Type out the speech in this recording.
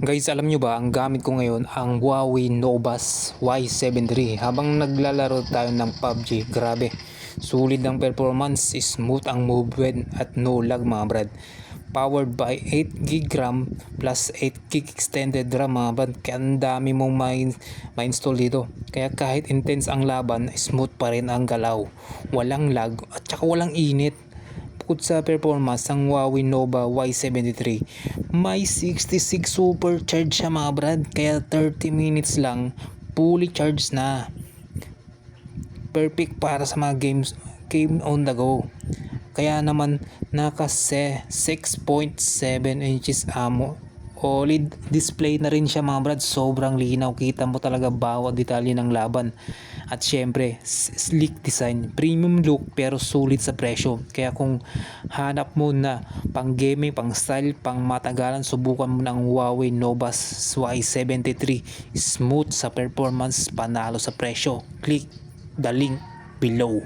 Guys, alam nyo ba, ang gamit ko ngayon ang Huawei Novas Y73. Habang naglalaro tayo ng PUBG, grabe. Sulit ang performance, smooth ang movement at no lag mga brad. Powered by 8GB RAM plus 8GB extended RAM mga brad. Kaya ang dami mong ma- ma-install dito. Kaya kahit intense ang laban, smooth pa rin ang galaw. Walang lag at saka walang init. Bukod sa performance ng Huawei Nova Y73, may 66 supercharge siya mga brad. Kaya 30 minutes lang, fully charged na. Perfect para sa mga games, game on the go. Kaya naman naka se- 6.7 inches amo. OLED display na rin siya mga brad. Sobrang linaw. Kita mo talaga bawat detalye ng laban. At syempre, sleek design. Premium look pero sulit sa presyo. Kaya kung hanap mo na pang gaming, pang style, pang matagalan, subukan mo ng Huawei Novas Y73. Smooth sa performance, panalo sa presyo. Click the link below.